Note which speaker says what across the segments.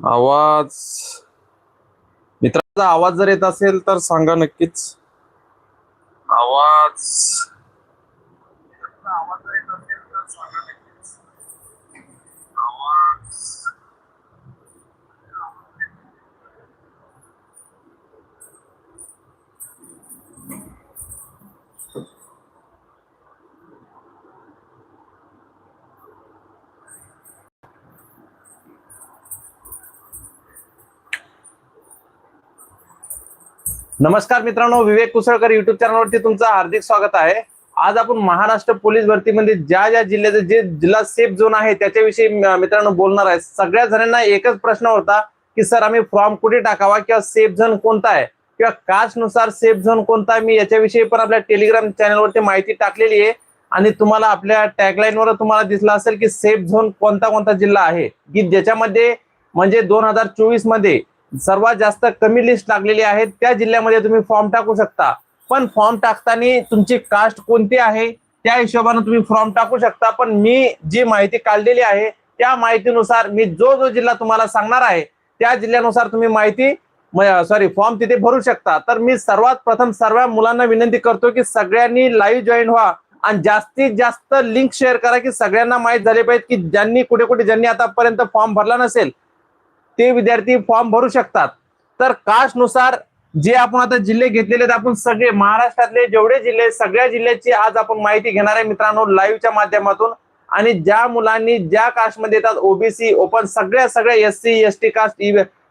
Speaker 1: आवाज. मित्रांचा आवाज जर येत असेल तर सांगा नक्कीच. आवाज. आवाज नमस्कार मित्रांनो विवेक कुसळकर युट्यूब चॅनलवरती तुमचं हार्दिक स्वागत आहे. आज आपण महाराष्ट्र पोलीस भरतीमध्ये ज्या ज्या जिल्ह्याचे जे जिल्हा सेफ झोन आहे त्याच्याविषयी मित्रांनो बोलणार आहे. सगळ्या जणांना एकच प्रश्न होता की सर आम्ही फॉर्म कुठे टाकावा किंवा सेफ झोन कोणता आहे? किंवा कास्टनुसार सेफ झोन कोणता आहे? मी याच्याविषयी पण आपल्या टेलिग्राम चॅनलवरती माहिती टाकलेली आहे. आणि तुम्हाला आपल्या टॅगलाईनवर तुम्हाला दिसला असेल की सेफ झोन कोणता कोणता जिल्हा आहे? की ज्याच्यामध्ये म्हणजे दोन हजार चोवीसमध्ये सर्वात जास्त कमी लिस्ट लागलेली आहे त्या जिल्ह्यामध्ये तुम्ही फॉर्म टाकू शकता. पण फॉर्म टाकताना तुमची कास्ट कोणती आहे? त्या हिशोबाने तुम्ही फॉर्म टाकू शकता. पण मी जी माहिती काढलेली आहे त्या माहितीनुसार मी जो जो जिल्हा तुम्हाला सांगणार आहे त्या जिल्ह्यानुसार तुम्ही माहिती सॉरी फॉर्म तिथे भरू शकता. तर मी सर्वात प्रथम सर्व मुलांना विनंती करतो की सगळ्यांनी लाईव्ह जॉईन व्हा आणि जास्तीत जास्त लिंक शेअर करा की सगळ्यांना माहीत झाले पाहिजे की ज्यांनी कुठे कुठे ज्यांनी आतापर्यंत फॉर्म भरला नसेल. ते विद्यार्थी फॉर्म भरू शकतात. तर कास्टनुसार जे आपण आता जिल्हे घेतलेले आहेत आपण सगळे महाराष्ट्रातले जेवढे जिल्हे सगळ्या जिल्ह्याची आज आपण माहिती घेणार आहे मित्रांनो लाईव्हच्या माध्यमातून. आणि ज्या मुलांनी ज्या कास्टमध्ये येतात ओबीसी ओपन सगळ्या सगळ्या S C S T caste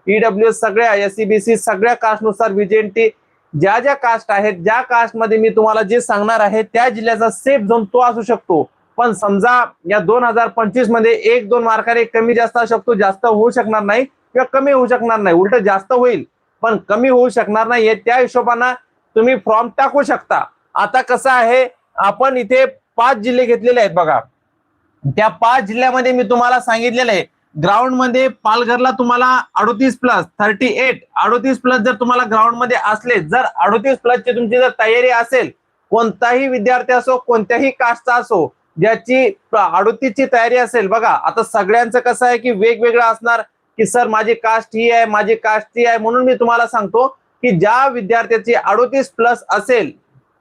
Speaker 1: E W सगळ्या एस सी बी सी सगळ्या कास्टनुसार व्हीजेएनटी ज्या ज्या कास्ट आहेत ज्या कास्टमध्ये मी तुम्हाला जे सांगणार आहे त्या जिल्ह्याचा सेफ झोन तो असू शकतो. पण समजा या दोन हजार पंचवीसमध्ये एक दोन मार्काने कमी जास्त असू शकतो जास्त होऊ शकणार नाही किंवा कमी होऊ शकणार नाही. उलट जास्त होईल पण कमी होऊ शकणार नाही त्या हिशोबानं तुम्ही फॉर्म टाकू शकता. आता कसं आहे आपण इथे पाच जिल्हे घेतलेले आहेत बघा. त्या पाच जिल्ह्यामध्ये मी तुम्हाला सांगितलेलं आहे. ग्राउंडमध्ये पालघरला तुम्हाला अडोतीस प्लस थर्टी एट अडोतीस प्लस जर तुम्हाला ग्राउंडमध्ये असले जर अडोतीस प्लस ची तुमची जर तयारी असेल कोणताही विद्यार्थी असो कोणत्याही कास्टचा असो ज्याची अडोतीसची तयारी असेल बघा आता सगळ्यांचं कसं आहे की वेगवेगळं असणार की सर माझी कास्ट ही आहे माझी कास्ट ती आहे म्हणून मी तुम्हाला सांगतो की ज्या विद्यार्थ्याची अडोतीस प्लस असेल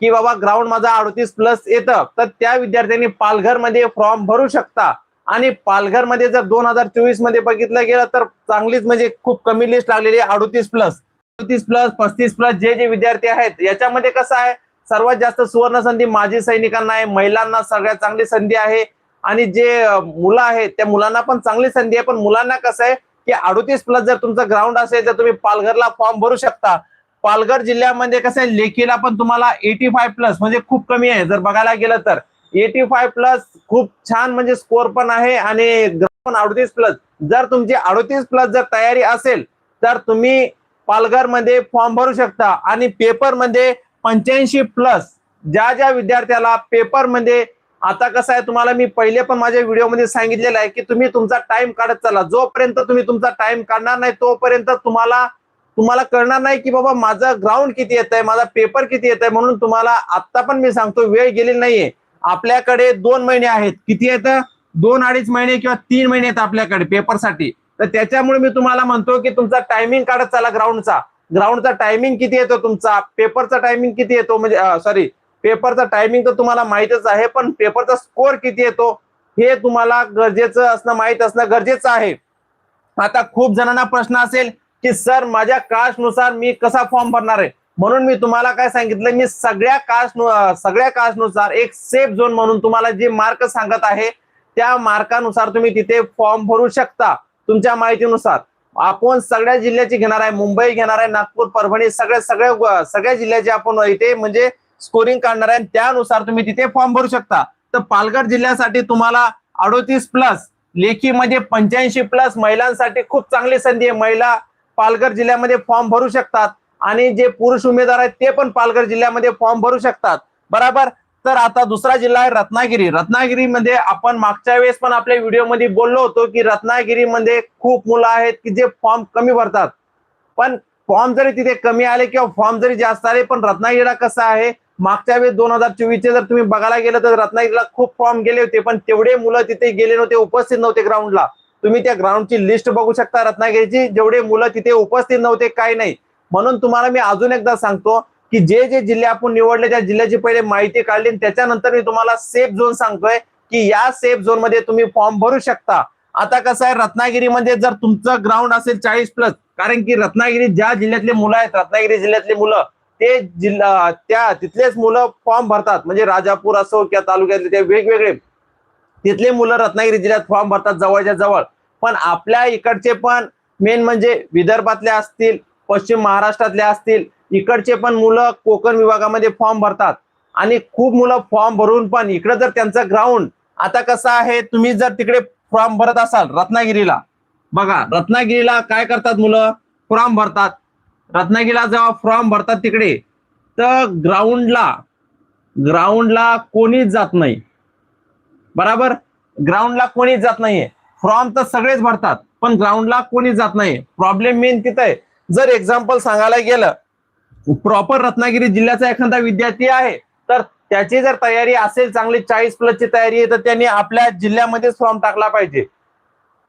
Speaker 1: की बाबा ग्राउंड माझा अडोतीस प्लस येतं तर त्या विद्यार्थ्यांनी पालघरमध्ये फॉर्म भरू शकता. आणि पालघरमध्ये जर दोन हजार चोवीसमध्ये बघितलं गेलं तर चांगलीच म्हणजे खूप कमी लिस्ट लागलेली आहे अडोतीस प्लस अडोतीस प्लस पस्तीस प्लस जे जे विद्यार्थी आहेत याच्यामध्ये कसं आहे सर्वात जास्त सुवर्ण संधी माजी सैनिकांना आहे. महिलांना सगळ्यात चांगली संधी आहे. आणि जे मुलं आहेत त्या मुलांना पण चांगली संधी आहे. पण मुलांना कसं आहे की अडोतीस प्लस जर तुमचं ग्राउंड असेल तर तुम्ही पालघरला फॉर्म भरू शकता. पालघर जिल्ह्यामध्ये कसं आहे लेखीला पण तुम्हाला एटी फाय प्लस म्हणजे खूप कमी आहे. जर बघायला गेलं तर एटी फाय प्लस खूप छान म्हणजे स्कोर पण आहे आणि पण अडोतीस प्लस. जर तुमची अडोतीस प्लस जर तयारी असेल तर तुम्ही पालघरमध्ये फॉर्म भरू शकता. आणि पेपरमध्ये पंच्याऐंशी प्लस ज्या ज्या विद्यार्थ्याला पेपरमध्ये आता कसं आहे तुम्हाला मी पहिले पण माझ्या व्हिडिओमध्ये सांगितलेलं आहे की तुम्ही तुमचा टाइम काढत चला. जोपर्यंत तुम्ही तुमचा टाइम काढणार नाही तोपर्यंत तुम्हाला तुम्हाला कळणार नाही की बाबा माझं ग्राउंड किती येत आहे माझा पेपर किती येत आहे म्हणून तुम्हाला आता पण मी सांगतो वेळ गेलेली नाहीये. आपल्याकडे दोन महिने आहेत. किती आहेत दोन अडीच महिने किंवा तीन महिने आहेत आपल्याकडे पेपरसाठी तर त्याच्यामुळे मी तुम्हाला म्हणतो की तुमचा टायमिंग काढत चला ग्राउंडचा ग्राउंडचा टायमिंग किती येतो तुमचा? पेपरचा टायमिंग किती येतो? म्हणजे सॉरी पेपरचा टायमिंग तर तुम्हाला माहितच आहे पण पेपरचा स्कोर किती येतो हे तुम्हाला गरजेचं असणं माहीत असणं गरजेचं आहे. आता खूप जणांना प्रश्न असेल की सर माझ्या कास्टनुसार मी कसा फॉर्म भरणार आहे? म्हणून मी तुम्हाला काय सांगितलं मी सगळ्या कास्ट सगळ्या कास्टनुसार एक सेफ झोन म्हणून तुम्हाला जे मार्क सांगत आहे त्या मार्कानुसार तुम्ही तिथे फॉर्म भरू शकता तुमच्या माहितीनुसार. आपण सगळ्या जिल्ह्याची घेणार आहे मुंबई घेणार आहे नागपूर परभणी सगळ्या सगळ्या सगळ्या जिल्ह्याचे आपण इथे म्हणजे स्कोरिंग काढणार आहे. आणि त्यानुसार तुम्ही तिथे फॉर्म भरू शकता. तर पालघर जिल्ह्यासाठी तुम्हाला अडोतीस प्लस लेखीमध्ये पंच्याऐंशी प्लस महिलांसाठी खूप चांगली संधी आहे. महिला पालघर जिल्ह्यामध्ये फॉर्म भरू शकतात. आणि जे पुरुष उमेदवार आहेत ते पण पालघर जिल्ह्यामध्ये फॉर्म भरू शकतात. बरोबर? तर आता दुसरा जिल्हा आहे रत्नागिरी. रत्नागिरीमध्ये आपण मागच्या वेळेस पण आपल्या व्हिडिओमध्ये बोललो होतो की रत्नागिरीमध्ये खूप मुलं आहेत की जे फॉर्म कमी भरतात. पण फॉर्म जरी तिथे कमी आले किंवा फॉर्म जरी जास्त आले पण रत्नागिरीला कसं आहे? मागच्या वेळेस दोन हजार चोवीसचे जर तुम्ही बघायला गेलं तर रत्नागिरीला खूप फॉर्म गेले होते पण तेवढे मुलं तिथे गेले नव्हते उपस्थित नव्हते ग्राउंडला तुम्ही त्या ग्राउंडची लिस्ट बघू शकता रत्नागिरीची जेवढे मुलं तिथे उपस्थित नव्हते काही नाही. म्हणून तुम्हाला मी अजून एकदा सांगतो की जे जे जिल्हे आपण निवडले त्या जिल्ह्याची पहिले माहिती काढली त्याच्यानंतर मी तुम्हाला सेफ झोन सांगतोय की या सेफ झोनमध्ये तुम्ही फॉर्म भरू शकता. आता कसं आहे रत्नागिरीमध्ये जर तुमचं ग्राउंड असेल चाळीस प्लस कारण की रत्नागिरी ज्या जिल्ह्यातले मुलं आहेत रत्नागिरी जिल्ह्यातले मुलं ते जिल्हा त्या तिथलेच मुलं फॉर्म भरतात. म्हणजे राजापूर असो किंवा तालुक्यातले ते वेगवेगळे. तिथले मुलं रत्नागिरी जिल्ह्यात फॉर्म भरतात जवळच्या जवळ. पण आपल्या इकडचे पण मेन म्हणजे विदर्भातले असतील पश्चिम महाराष्ट्रातले असतील इकडचे पण मुलं कोकण विभागामध्ये फॉर्म भरतात. आणि खूप मुलं फॉर्म भरून पण इकडे जर त्यांचं ग्राउंड आता कसं आहे तुम्ही जर तिकडे फॉर्म भरत असाल रत्नागिरीला बघा रत्नागिरीला काय करतात मुलं? फॉर्म भरतात. रत्नागिरीला जेव्हा फॉर्म भरतात तिकडे तर ग्राउंडला ग्राउंडला कोणीच जात नाही. बराबर? ग्राउंडला कोणीच जात नाहीये. फॉर्म तर सगळेच भरतात पण ग्राउंडला कोणीच जात नाही प्रॉब्लेम मेन तिथं आहे. जर एक्झाम्पल सांगायला गेलं प्रॉपर रत्नागिरी जिल्ह्याचा एखादा विद्यार्थी आहे तर त्याची जर तयारी असेल चांगली चाळीस प्लसची तयारी आहे तर त्यांनी आपल्या जिल्ह्यामध्येच फॉर्म टाकला पाहिजे.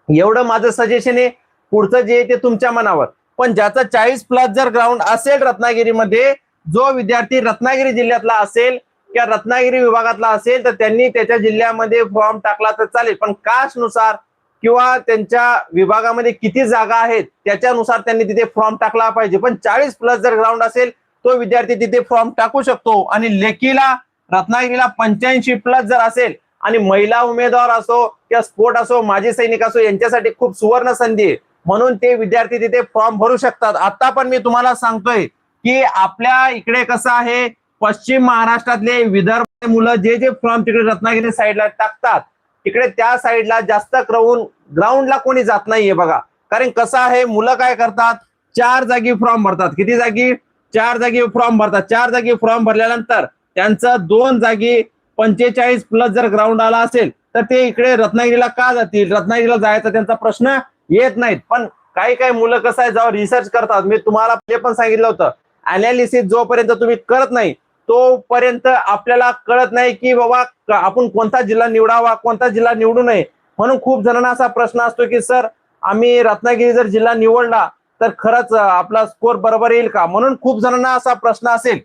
Speaker 1: एवढं माझं सजेशन आहे. पुढचं जे आहे ते तुमच्या मनावर. पण ज्याचा चाळीस प्लस जर ग्राउंड असेल रत्नागिरीमध्ये जो विद्यार्थी रत्नागिरी जिल्ह्यातला असेल किंवा रत्नागिरी विभागातला असेल तर त्यांनी त्याच्या जिल्ह्यामध्ये फॉर्म टाकला तर चालेल. पण कास्टनुसार किंवा त्यांच्या विभागामध्ये किती जागा आहेत त्याच्यानुसार त्यांनी तिथे फॉर्म टाकला पाहिजे. पण चाळीस प्लस जर ग्राउंड असेल तो विद्यार्थी तिथे फॉर्म टाकू शकतो. आणि लेखीला रत्नागिरीला पंच्याऐंशी प्लस जर असेल आणि महिला उमेदवार असो किंवा स्पोर्ट असो माजी सैनिक असो यांच्यासाठी खूप सुवर्ण संधी आहे. म्हणून ते विद्यार्थी तिथे फॉर्म भरू शकतात. आता पण मी तुम्हाला सांगतोय की आपल्या इकडे कसं आहे पश्चिम महाराष्ट्रातले विदर्भ मुलं जे जे फॉर्म तिकडे रत्नागिरी साईडला टाकतात तिकडे त्या साईडला जास्त क्रवून ग्राउंडला कोणी जात नाहीये बघा. कारण कसं आहे मुलं काय करतात? चार जागी फॉर्म भरतात. किती जागी? चार जागी फॉर्म भरतात. चार जागी फॉर्म भरल्यानंतर त्यांचं दोन जागी पंचेचाळीस प्लस जर ग्राउंड आला असेल तर ते इकडे रत्नागिरीला का जातील? रत्नागिरीला जायचा त्यांचा प्रश्न येत नाहीत. पण काही काही मुलं कसं आहे जेव्हा रिसर्च करतात मी तुम्हाला ते पण सांगितलं होतं अनालिसिस जोपर्यंत तुम्ही करत नाही तोपर्यंत आपल्याला कळत नाही की बाबा आपण कोणता जिल्हा निवडावा कोणता जिल्हा निवडू नये. म्हणून खूप जणांना असा प्रश्न असतो की सर आम्ही रत्नागिरी जर जिल्हा निवडला तर खरंच आपला स्कोर बरोबर येईल का? म्हणून खूप जणांना असा प्रश्न असेल.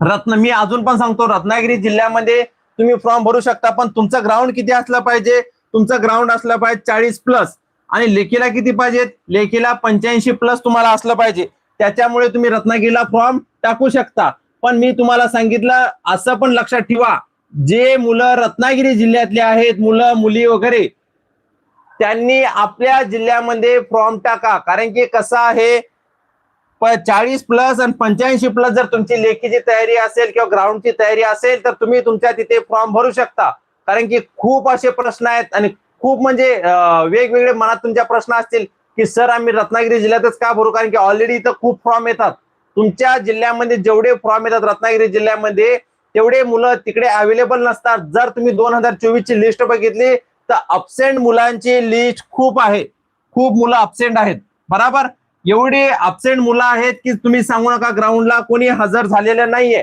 Speaker 1: रत्न मी अजून पण सांगतो रत्नागिरी जिल्ह्यामध्ये तुम्ही फॉर्म भरू शकता पण तुमचं ग्राउंड किती असलं पाहिजे? तुमचं ग्राउंड असलं पाहिजे चाळीस प्लस आणि लेखीला किती पाहिजेत लेखीला पंच्याऐंशी प्लस तुम्हाला असलं पाहिजे. त्याच्यामुळे तुम्ही रत्नागिरीला फॉर्म टाकू शकता. पण मी तुम्हाला सांगितलं असं पण लक्षात ठेवा जे मुलं रत्नागिरी जिल्ह्यातले आहेत मुलं मुली वगैरे त्यांनी आपल्या जिल्ह्यामध्ये फॉर्म टाका. कारण की कसं आहे चाळीस प्लस आणि पंच्याऐंशी प्लस जर तुमची लेखीची तयारी असेल किंवा ग्राउंडची तयारी असेल तर तुम्ही तुमच्या तिथे फॉर्म भरू शकता. कारण की खूप असे प्रश्न आहेत आणि खूप म्हणजे वेगवेगळे मनात तुमच्या प्रश्न असतील की सर आम्ही रत्नागिरी जिल्ह्यातच का भरू? कारण की ऑलरेडी इथं खूप फॉर्म येतात. तुमच्या जिल्ह्यामध्ये जेवढे फॉर्म येतात रत्नागिरी जिल्ह्यामध्ये तेवढे मुलं तिकडे अवेलेबल नसतात. जर तुम्ही दोन हजार चोवीस ची लिस्ट बघितली तर अबसेंट मुलांची लिस्ट खूप आहे. खूप मुलं अबसेंट आहेत. बराबर? एवढी अबसेंट मुलं आहेत की तुम्ही सांगू नका ग्राउंडला कोणी हजर झालेलं नाहीये.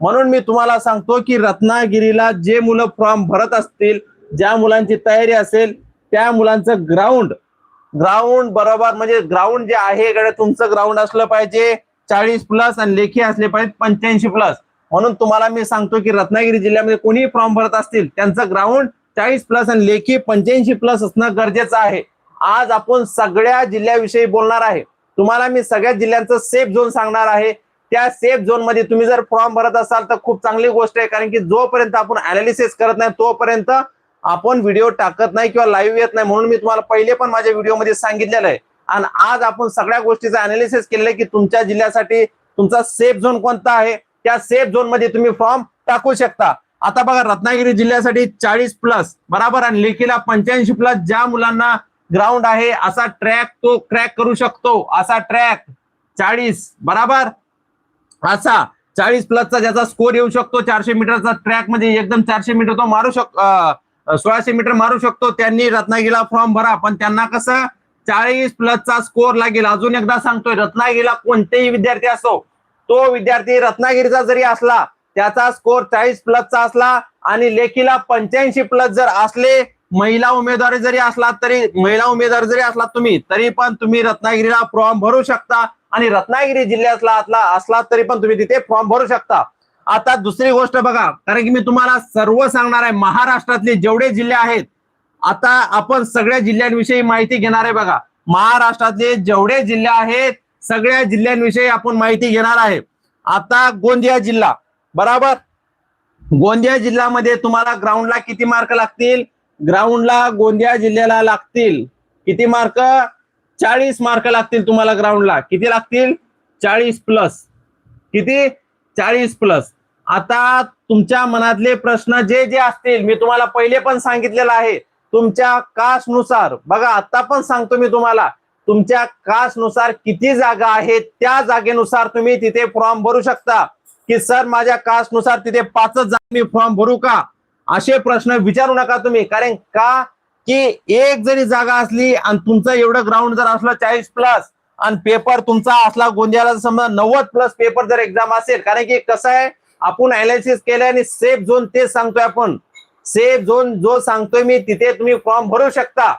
Speaker 1: म्हणून मी तुम्हाला सांगतो की रत्नागिरीला जे मुलं फॉर्म भरत असतील ज्या मुलांची तयारी असेल त्या मुलांचं ग्राउंड ग्राउंड बरोबर म्हणजे ग्राउंड जे आहे तुमचं ग्राउंड असलं पाहिजे. चाळीस प्लस आणि लेखी असले पाहिजे पंच्याऐंशी प्लस म्हणून तुम्हाला मी सांगतो की रत्नागिरी जिल्ह्यामध्ये कोणीही फॉर्म भरत असतील त्यांचं ग्राउंड चाळीस प्लस आणि लेखी पंच्याऐंशी प्लस असणं गरजेचं आहे. आज आपण सगळ्या जिल्ह्याविषयी बोलणार आहे. तुम्हाला मी सगळ्या जिल्ह्यांचं सेफ झोन सांगणार आहे. त्या सेफ झोनमध्ये तुम्ही जर फॉर्म भरत असाल तर खूप चांगली गोष्ट आहे कारण की जोपर्यंत आपण अनालिसिस करत नाही तोपर्यंत आपण व्हिडिओ टाकत नाही किंवा लाईव्ह येत नाही म्हणून मी तुम्हाला पहिले पण माझ्या व्हिडिओमध्ये सांगितलेलं आहे. आणि आज आपण सगळ्या गोष्टीचं अनालिसिस केलेलं की तुमच्या जिल्ह्यासाठी तुमचा सेफ झोन कोणता आहे? त्या सेफ झोनमध्ये तुम्ही फॉर्म टाकू शकता. आता बघा रत्नागिरी जिल्ह्यासाठी चाळीस प्लस बराबर? आणि लेखीला पंच्याऐंशी प्लस ज्या मुलांना ग्राउंड आहे असा ट्रॅक तो क्रॅक करू शकतो. असा ट्रॅक चाळीस बराबर? असा. चाळीस प्लसचा ज्याचा स्कोर येऊ शकतो चारशे मीटरचा ट्रॅक म्हणजे एकदम चारशे मीटर तो मारू शकतो सोळाशे मीटर मारू शकतो. त्यांनी रत्नागिरीला फॉर्म भरा. पण त्यांना कसं? चाळीस प्लसचा स्कोर लागेल अजून एकदा सांगतोय रत्नागिरीला कोणतेही विद्यार्थी असो तो विद्यार्थी रत्नागिरीचा जरी असला त्याचा स्कोर चाळीस प्लसचा असला आणि लेखीला पंच्याऐंशी प्लस जर असले महिला उमेदवारी जरी असलात तरी महिला उमेदवार जरी असलात तुम्ही तरी पण तुम्ही रत्नागिरीला फॉर्म भरू शकता आणि रत्नागिरी जिल्ह्यातला असला असलात तरी पण तुम्ही तिथे फॉर्म भरू शकता. आता दुसरी गोष्ट बघा कारण की मी तुम्हाला सर्व सांगणार आहे महाराष्ट्रातले जेवढे जिल्हे आहेत आता आपण सगळ्या जिल्ह्यांविषयी माहिती घेणार आहे बघा. महाराष्ट्रातले जेवढे जिल्हे आहेत सगळ्या जिल्ह्यांविषयी आपण माहिती घेणार आहे. आता गोंदिया जिल्हा बराबर? गोंदिया जिल्ह्यामध्ये तुम्हाला ग्राउंडला किती मार्क लागतील? ग्राउंडला गोंदिया जिल्ह्याला लागतील. किती मार्क चाळीस मार्क लागतील तुम्हाला ग्राउंडला किती लागतील? चाळीस प्लस किती? चाळीस प्लस आता तुमच्या मनातले प्रश्न जे जे असतील मी तुम्हाला पहिले पण सांगितलेलं आहे. तुमच्या कास्टनुसार बघा आता पण सांगतो मी तुम्हाला तुमच्या कास्टनुसार किती जागा आहेत त्या जागेनुसार तुम्ही तिथे फॉर्म भरू शकता. की सर माझ्या कास्टनुसार तिथे पाचच जागा मी फॉर्म भरू का? असे प्रश्न विचारू नका तुम्ही. कारण का? की एक जरी जागा असली आणि तुमचं एवढं ग्राउंड जर असलं चाळीस प्लस आणि पेपर तुमचा असला गोंदियाला समजा नव्वद प्लस पेपर जर एक्झाम असेल कारण की कसं आहे? आपण अनालिसिस केलं आणि सेफ झोन तेच सांगतोय आपण. सेफ झोन जो सांगतोय मी तिथे तुम्ही फॉर्म भरू शकता.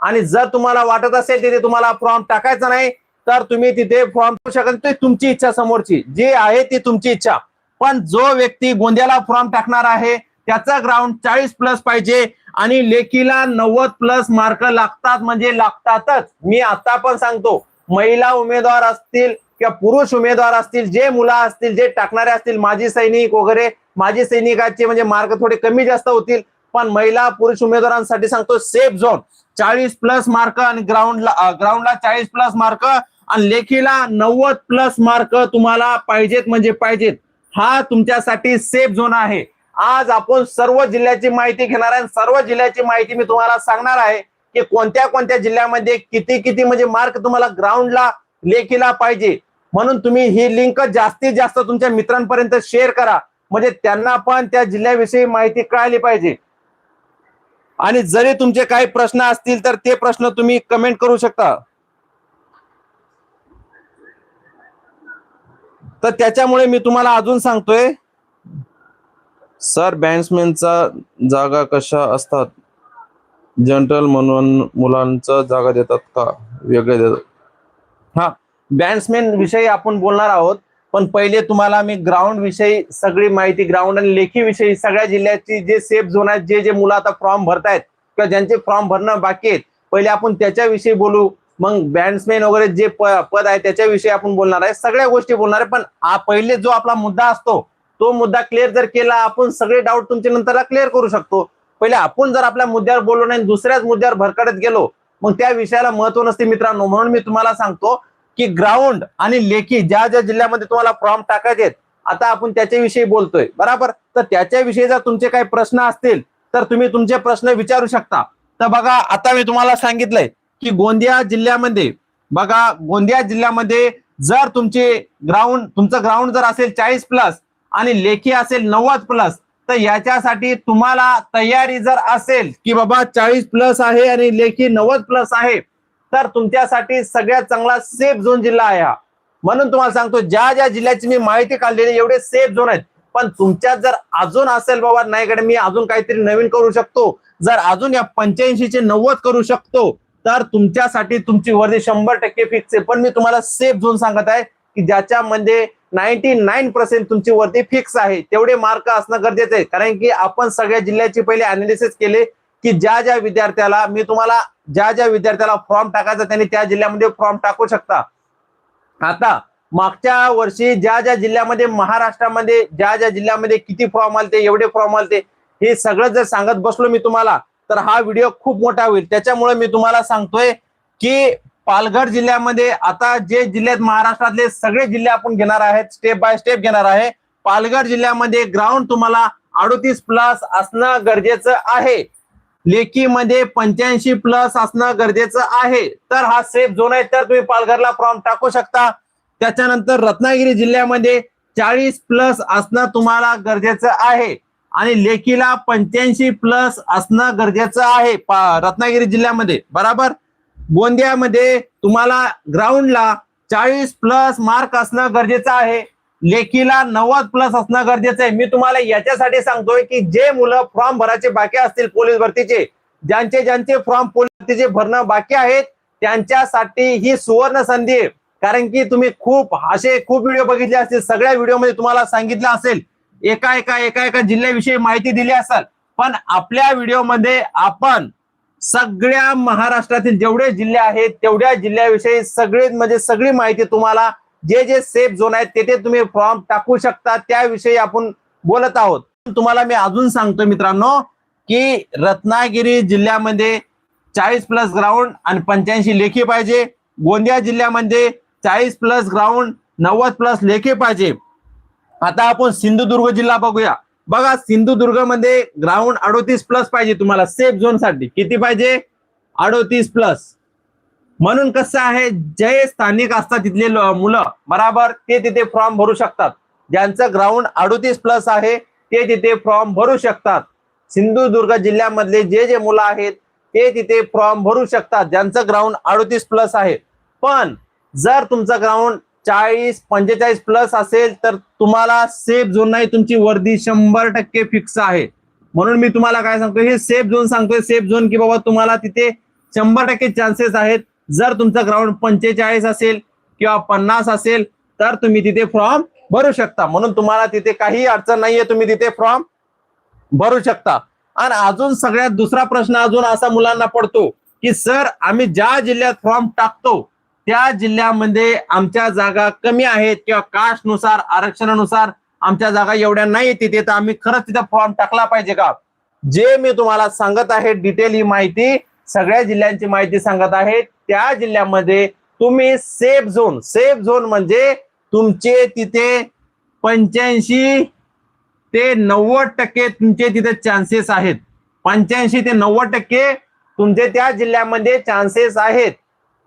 Speaker 1: आणि जर तुम्हाला वाटत असेल तिथे तुम्हाला फॉर्म टाकायचा नाही तर तुम्ही तिथे फॉर्म भरू शकत तुमची इच्छा समोरची. जी आहे ती तुमची इच्छा. पण जो व्यक्ती गोंदियाला फॉर्म टाकणार आहे त्याचा ग्राउंड चाळीस प्लस पाहिजे आणि लेखीला नव्वद प्लस मार्क लागतात म्हणजे लागतातच. मी आता पण सांगतो महिला उमेदवार असतील किंवा पुरुष उमेदवार असतील जे मुलं असतील जे टाकणारे असतील माजी सैनिक वगैरे माजी सैनिकाचे म्हणजे मार्क थोडे कमी जास्त होतील पण महिला पुरुष उमेदवारांसाठी सांगतो सेफ झोन चाळीस प्लस मार्क आणि ग्राउंडला ग्राउंडला चाळीस प्लस मार्क आणि लेखीला नव्वद प्लस मार्क तुम्हाला पाहिजेत म्हणजे पाहिजेत. हा तुमच्यासाठी सेफ झोन आहे. आज आपण सर्व जिल्ह्याची माहिती घेणार आहे. आणि सर्व जिल्ह्याची माहिती मी तुम्हाला सांगणार आहे की कोणत्या कोणत्या जिल्ह्यामध्ये किती किती म्हणजे मार्क तुम्हाला ग्राउंडला लेखीला पाहिजे. म्हणून तुम्ही ही लिंक जास्तीत जास्त तुमच्या मित्रांपर्यंत शेअर करा. म्हणजे त्यांना पण त्या जिल्ह्याविषयी माहिती कळाली पाहिजे. आणि जरी तुमचे काही प्रश्न असतील तर ते प्रश्न तुम्ही कमेंट करू शकता. तर त्याच्यामुळे मी तुम्हाला अजून सांगतोय सर बॅट्समॅनचा जागा कशा असतात? जनरल म्हणून मुलांचा जागा देतात का? वेगळे देतात? हा. बॅट्समॅन विषयी आपण बोलणार आहोत पण पहिले तुम्हाला मी ग्राउंड विषयी सगळी माहिती ग्राउंड आणि लेखी विषयी सगळ्या जिल्ह्याची जे सेफ झोन आहेत जे जे मुलं आता फॉर्म भरतायत किंवा ज्यांचे फॉर्म भरणं बाकी आहेत पहिले आपण त्याच्याविषयी बोलू. मग बॅट्समॅन वगैरे जे प- पद आहे त्याच्याविषयी आपण बोलणार आहे. सगळ्या गोष्टी बोलणार आहे पण पहिले जो आपला मुद्दा असतो तो मुद्दा क्लिअर जर केला आपण सगळे डाऊट तुमच्या नंतर क्लिअर करू शकतो. पहिले आपण जर आपल्या मुद्द्यावर बोललो नाही दुसऱ्याच मुद्द्यावर भरकडत गेलो मग त्या विषयाला महत्त्व नसते मित्रांनो. म्हणून मी तुम्हाला सांगतो की ग्राउंड आणि लेखी ज्या ज्या जिल्ह्यामध्ये तुम्हाला फॉर्म टाकायचे आहेत आता आपण त्याच्याविषयी बोलतोय. बरोबर? तर त्याच्याविषयी जर तुमचे काही प्रश्न असतील तर तुम्ही तुमचे प्रश्न विचारू शकता. तर बघा आता मी तुम्हाला सांगितलंय की गोंदिया जिल्ह्यामध्ये बघा गोंदिया जिल्ह्यामध्ये जर तुमचे ग्राउंड तुमचं ग्राउंड जर असेल चाळीस प्लस आणि लेखी असेल नव्वद प्लस तर याच्यासाठी तुम्हाला तयारी जर असेल की बाबा चाळीस प्लस आहे आणि लेखी नव्वद प्लस आहे तर तुमच्यासाठी सगळ्यात चांगला सेफ झोन जिल्हा आहे हा. म्हणून तुम्हाला सांगतो ज्या ज्या जिल्ह्याची मी माहिती काढलेली एवढे सेफ झोन आहेत. पण तुमच्यात जर अजून असेल बाबा नाहीकडे मी अजून काहीतरी नवीन करू शकतो. जर अजून या पंच्याऐंशीचे नव्वद करू शकतो तर तुमच्यासाठी तुमची वर्दी शंभर टक्के फिक्स आहे. पण मी तुम्हाला सेफ झोन सांगत आहे की ज्याच्यामध्ये नाईन्टी नाईन पर्सेंट तुमची वरती फिक्स आहे. तेवढे मार्क असणं गरजेचं आहे. कारण की आपण सगळ्या जिल्ह्याची पहिले अनालिसिस केले की ज्या ज्या विद्यार्थ्याला मी तुम्हाला ज्या ज्या विद्यार्थ्याला फॉर्म टाकायचा त्यांनी त्या जिल्ह्यामध्ये फॉर्म टाकू शकता. आता मागच्या वर्षी ज्या ज्या जिल्ह्यामध्ये महाराष्ट्रामध्ये ज्या ज्या जिल्ह्यामध्ये किती फॉर्म आलते एवढे फॉर्म आलते हे सगळं जर सांगत बसलो मी तुम्हाला तर हा व्हिडिओ खूप मोठा होईल. त्याच्यामुळे मी तुम्हाला सांगतोय की पालघर जिल्ह्यामध्ये आता जे जिल्ह्यात महाराष्ट्रातले सगळे जिल्हे आपण घेणार आहेत स्टेप बाय स्टेप घेणार आहे. पालघर जिल्ह्यामध्ये ग्राउंड तुम्हाला अडोतीस प्लस असणं गरजेचं आहे. लेखीमध्ये पंच्याऐंशी प्लस असणं गरजेचं आहे. तर हा सेफ झोन आहे तर तुम्ही पालघरला फॉर्म टाकू शकता. त्याच्यानंतर रत्नागिरी जिल्ह्यामध्ये चाळीस प्लस असणं तुम्हाला गरजेचं आहे. आणि लेखीला पंच्याऐंशी प्लस असणं गरजेचं आहे. पा- रत्नागिरी जिल्ह्यामध्ये बराबर? गोंदियामध्ये तुम्हाला ग्राउंडला चाळीस प्लस मार्क असणं गरजेचं आहे. लेखीला नव्वद प्लस असणं गरजेचं आहे. मी तुम्हाला याच्यासाठी सांगतोय की जे मुलं फॉर्म भरायचे बाकी असतील पोलीस भरतीचे ज्यांचे ज्यांचे फॉर्म पोलीस भरणं बाकी आहेत त्यांच्यासाठी ही सुवर्ण संधी आहे. कारण की तुम्ही खूप असे खूप व्हिडिओ बघितले असतील सगळ्या व्हिडिओमध्ये तुम्हाला सांगितलं असेल एका एका एका एका जिल्ह्याविषयी माहिती दिली असाल. पण आपल्या व्हिडिओमध्ये आपण सगळ्या महाराष्ट्रातील जेवढे जिल्हे आहेत तेवढ्या जिल्ह्याविषयी सगळे म्हणजे सगळी माहिती तुम्हाला जे जे सेफ झोन आहेत तेथे तुम्ही फॉर्म टाकू शकता. त्याविषयी आपण बोलत आहोत. तुम्हाला मी अजून सांगतो मित्रांनो की रत्नागिरी जिल्ह्यामध्ये चाळीस प्लस ग्राउंड आणि पंच्याऐंशी लेखी पाहिजे. गोंदिया जिल्ह्यामध्ये चाळीस प्लस ग्राउंड नव्वद प्लस लेखी पाहिजे. आता आपण सिंधुदुर्ग जिल्हा बघूया. बघा सिंधुदुर्गमध्ये ग्राउंड अडोतीस प्लस पाहिजे तुम्हाला. सेफ झोनसाठी किती पाहिजे? अडोतीस प्लस म्हणून कसं आहे जे स्थानिक असतात तिथले मुलं बराबर ते तिथे फॉर्म भरू शकतात. ज्यांचं ग्राउंड अडोतीस प्लस आहे ते तिथे फॉर्म भरू शकतात. सिंधुदुर्ग जिल्ह्यामधले जे जे मुलं आहेत ते तिथे फॉर्म भरू शकतात. ज्यांचं ग्राउंड अडोतीस प्लस आहे. पण जर तुमचं ग्राउंड चाळीस पंचेचाळीस प्लस असेल तर तुम्हाला सेफ झोन नाही. तुमची वर्दी शंभर टक्के फिक्स आहे. म्हणून मी तुम्हाला काय सांगतो हे सेफ झोन सांगतोय. सेफ झोन की बाबा तुम्हाला तिथे शंभर टक्के चान्सेस आहेत. जर तुमचं ग्राउंड पंचेचाळीस असेल किंवा पन्नास असेल तर तुम्ही तिथे फॉर्म भरू शकता. म्हणून तुम्हाला तिथे काही अडचण नाहीये तुम्ही तिथे फॉर्म भरू शकता. आणि अजून सगळ्यात दुसरा प्रश्न अजून असा मुलांना पडतो की सर आम्ही ज्या जिल्ह्यात फॉर्म टाकतो त्या जिल्ह्यामध्ये आमच्या जागा कमी आहेत किंवा कास्टनुसार आरक्षणानुसार आमच्या जागा एवढ्या नाही तिथे तर आम्ही खरंच तिथे फॉर्म टाकला पाहिजे का? जे मी तुम्हाला सांगत आहे डिटेल ही माहिती सगळ्या जिल्ह्यांची माहिती सांगत आहे त्या जिल्ह्यामध्ये तुम्ही सेफ झोन सेफ झोन म्हणजे तुमचे तिथे पंच्याऐंशी ते नव्वद टक्के तुमचे तिथे चान्सेस आहेत. पंच्याऐंशी ते नव्वद टक्के तुमचे त्या जिल्ह्यामध्ये चान्सेस आहेत.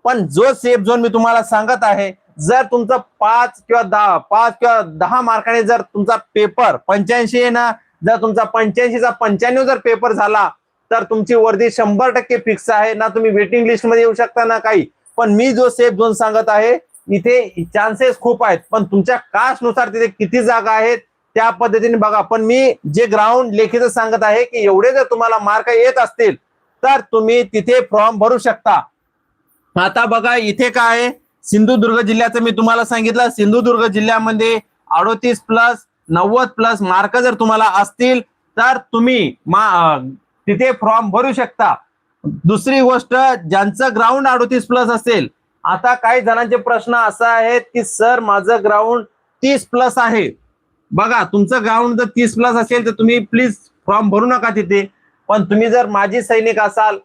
Speaker 1: पण जो सेफ झोन मी तुम्हाला सांगत आहे जर तुमचं पाच किंवा दहा पाच किंवा दहा मार्काने जर तुमचा पेपर पंच्याऐंशी आहे ना जर तुमचा पंच्याऐंशीचा पंच्याण्णव जर पेपर झाला तर तुमची वर्दी शंभर टक्के फिक्स आहे. ना तुम्ही वेटिंग लिस्टमध्ये येऊ शकता ना काही. पण मी जो सेफ झोन सांगत आहे इथे चान्सेस खूप आहेत. पण तुमच्या कास्टनुसार तिथे किती जागा आहेत त्या पद्धतीने बघा. पण मी जे ग्राउंड लेखीचं सांगत आहे की एवढे जर तुम्हाला मार्क येत असतील तर तुम्ही तिथे फॉर्म भरू शकता. आता बघा इथे काय आहे? सिंधुदुर्ग जिल्ह्याचं मी तुम्हाला सांगितलं. सिंधुदुर्ग जिल्ह्यामध्ये अडोतीस प्लस नव्वद प्लस मार्क जर तुम्हाला असतील तर तुम्ही मा तिथे फॉर्म भरू शकता. दुसरी गोष्ट ज्यांचं ग्राउंड अडोतीस प्लस असेल आता काही जणांचे प्रश्न असा आहेत की सर माझं ग्राउंड तीस प्लस आहे. बघा तुमचं ग्राउंड जर तीस प्लस असेल तर तुम्ही प्लीज फॉर्म भरू नका तिथे. पण तुम्ही जर माजी सैनिक असाल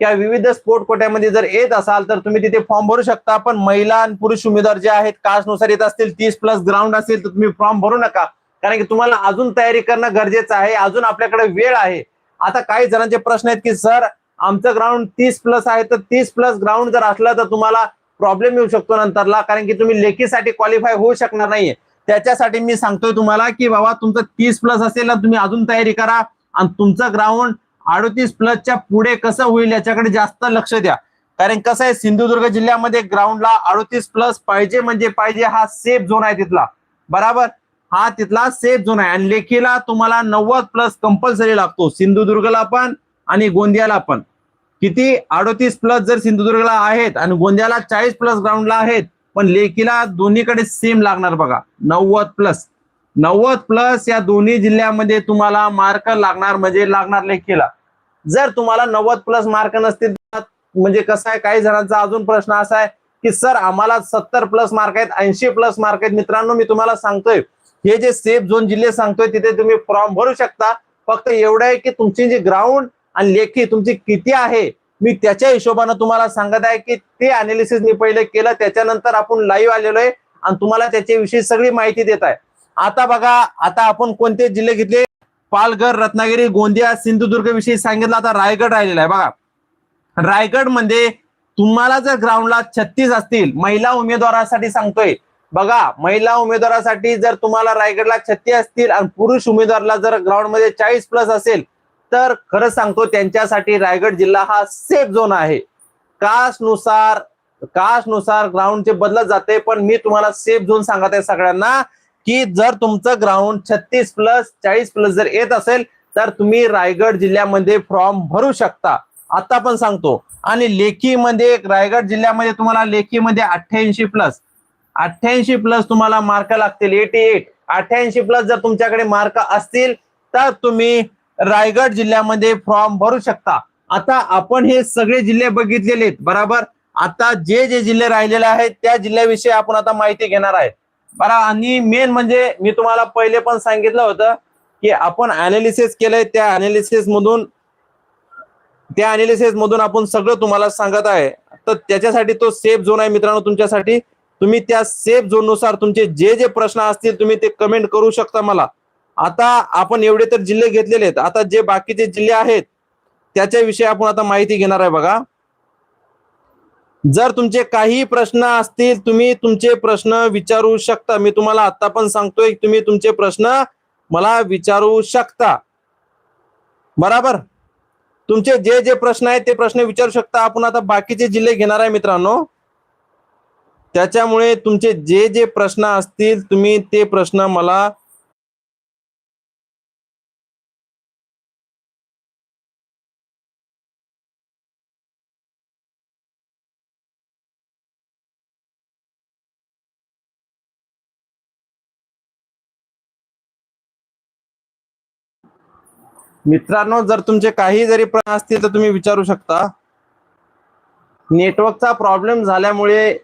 Speaker 1: किंवा विविध स्पोर्ट कोट्यामध्ये जर येत असाल तर तुम्ही तिथे फॉर्म भरू शकता. पण महिला आणि पुरुष उमेदवार जे आहेत कास्टनुसार येत असतील तीस प्लस ग्राउंड असेल तर तुम्ही फॉर्म भरू नका. कारण की तुम्हाला अजून तयारी करणं गरजेचं आहे. अजून आपल्याकडे वेळ आहे. आता काही जणांचे प्रश्न आहेत की सर आमचं ग्राउंड तीस प्लस आहे तर तीस प्लस ग्राउंड जर असलं तर तुम्हाला प्रॉब्लेम येऊ शकतो नंतरला कारण की तुम्ही लेखीसाठी क्वालिफाय होऊ शकणार नाहीये. त्याच्यासाठी मी सांगतोय तुम्हाला की बाबा तुमचं तीस प्लस असेल ना तुम्ही अजून तयारी करा आणि तुमचं ग्राउंड अडोतीस प्लसच्या पुढे कसं होईल याच्याकडे जास्त लक्ष द्या. कारण कसं आहे सिंधुदुर्ग जिल्ह्यामध्ये ग्राउंडला अडोतीस प्लस पाहिजे म्हणजे पाहिजे हा सेफ झोन आहे तिथला. बराबर? हा तिथला सेफ झोन आहे. आणि लेखीला तुम्हाला नव्वद प्लस कंपल्सरी लागतो. सिंधुदुर्गला पण आणि गोंदियाला पण. किती? अडोतीस प्लस जर सिंधुदुर्गला आहेत आणि गोंदियाला चाळीस प्लस ग्राउंडला आहेत पण लेखीला दोन्हीकडे सेम लागणार बघा. नव्वद प्लस नव्वद प्लस या दोन्ही जिल्ह्यामध्ये तुम्हाला मार्क लागणार म्हणजे लागणार लेखीला जर तुम्हाला नव्वद प्लस मार्क नसतील तर म्हणजे कसं आहे? काही जणांचा अजून प्रश्न असा आहे की सर आम्हाला सत्तर प्लस मार्क आहेत ऐंशी प्लस मार्क आहेत. मित्रांनो मी तुम्हाला सांगतोय हे जे सेफ झोन जिल्हे सांगतोय तिथे तुम्ही फॉर्म भरू शकता. फक्त एवढं आहे की तुमची जी ग्राउंड आणि लेखी तुमची किती आहे मी त्याच्या हिशोबानं तुम्हाला सांगत आहे की ते अनालिसिस मी पहिले केलं त्याच्यानंतर आपण लाईव्ह आलेलो आहे आणि तुम्हाला त्याच्याविषयी सगळी माहिती देत आहे. आता बघा आता आपण कोणते जिल्हे घेतले? पालघर रत्नागिरी गोंदिया सिंधुदुर्ग विषयी सांगितलं आता रायगड राहिलेला आहे. बघा रायगडमध्ये तुम्हाला जर ग्राउंडला छत्तीस असतील महिला उमेदवारासाठी सांगतोय बघा महिला उमेदवारासाठी जर तुम्हाला रायगडला छत्ती असतील आणि पुरुष उमेदवारला जर ग्राउंडमध्ये चाळीस प्लस असेल तर खरं सांगतो त्यांच्यासाठी रायगड जिल्हा हा सेफ झोन आहे. कास्टनुसार नुसार ग्राउंडचे बदलत जाते पण मी तुम्हाला सेफ झोन सांगत आहे सगळ्यांना की जर तुमचं ग्राउंड छत्तीस प्लस चाळीस प्लस जर येत असेल तर तुम्ही रायगड जिल्ह्यामध्ये फॉर्म भरू शकता. आता पण सांगतो. आणि लेखीमध्ये रायगड जिल्ह्यामध्ये तुम्हाला लेखीमध्ये अठ्ठ्याऐंशी प्लस अठ्ठ्याऐंशी प्लस तुम्हाला मार्क लागतील एटी एट अठ्ठ्याऐंशी प्लस जर तुमच्याकडे मार्क असतील तर तुम्ही रायगड जिल्ह्यामध्ये फॉर्म भरू शकता. आता आपण हे सगळे जिल्हे बघितलेले आहेत बरोबर? आता जे जे जिल्हे राहिलेले आहेत त्या जिल्ह्याविषयी आपण आता माहिती घेणार आहे. बरं आणि मेन म्हणजे मी तुम्हाला पहिले पण सांगितलं होतं की आपण अनालिसिस केलंय त्या अनालिसिस मधून त्या अनालिसिस मधून आपण सगळं तुम्हाला सांगत आहे. तर त्याच्यासाठी तो सेफ झोन आहे मित्रांनो तुमच्यासाठी. तुम्ही त्या सेफ झोननुसार तुमचे जे जे प्रश्न असतील तुम्ही ते कमेंट करू शकता मला. आता आपण एवढे तर जिल्हे घेतलेले आहेत. आता जे बाकीचे जिल्हे आहेत त्याच्याविषयी आपण आता माहिती घेणार आहे बघा. जर तुमचे काही प्रश्न असतील तुम्ही तुमचे प्रश्न विचारू शकता. मी तुम्हाला आता पण सांगतोय तुम्ही तुमचे प्रश्न मला विचारू शकता. बराबर? तुमचे जे जे प्रश्न आहेत ते प्रश्न विचारू शकता. आपण आता बाकीचे जिल्हे घेणार आहे मित्रांनो. त्याच्यामुळे तुमचे जे जे प्रश्न असतील तुम्ही ते प्रश्न मला मित्रांनो जर तुमचे काही जरी प्रश्न असतील तर तुम्ही विचारू शकता. नेटवर्कचा प्रॉब्लेम झाल्यामुळे